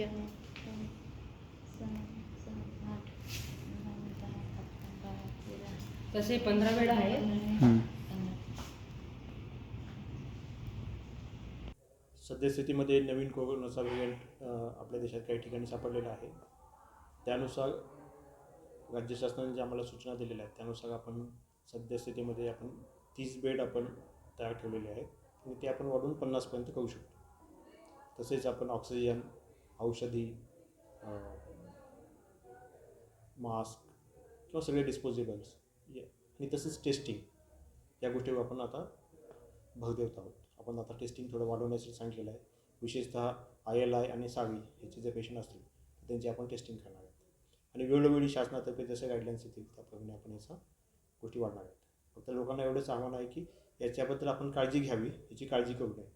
चार पाच सहा सात आठ नऊ दहा अकरा बारा तेरा तसे पंधरा बेड आहेत हं. सद्यस्थितीमध्ये नवीन कोरोनाचा व्हेरियंट आपल्या देशात काही ठिकाणी सापडलेला आहे. त्यानुसार राज्य शासनाने ज्या आम्हाला सूचना दिलेल्या आहेत त्यानुसार आपण सद्यस्थितीमध्ये आपण तीस बेड आपण तयार ठेवलेले आहेत. आणि ते आपण वाढवून पन्नासपर्यंत करू शकतो. तसेच आपण ऑक्सिजन औषधी मास्क किंवा सगळे डिस्पोजेबल्स आणि तसेच टेस्टिंग या गोष्टीवर आपण आता भर देत आहोत. आपण आता टेस्टिंग थोडं वाढवण्यासाठी सांगितलेलं आहे. विशेषतः आय एल आय आणि सावी ह्याचे जे पेशंट असतील त्यांची आपण टेस्टिंग करणार आहेत. आणि वेळोवेळी शासनातर्फे जसे गाईडलाईन्स येतील त्याप्रमाणे आपण याचा गोष्टी वाढणार आहेत. फक्त लोकांना एवढंच आव्हान आहे की याच्याबद्दल आपण काळजी घ्यावी याची काळजी करू नये.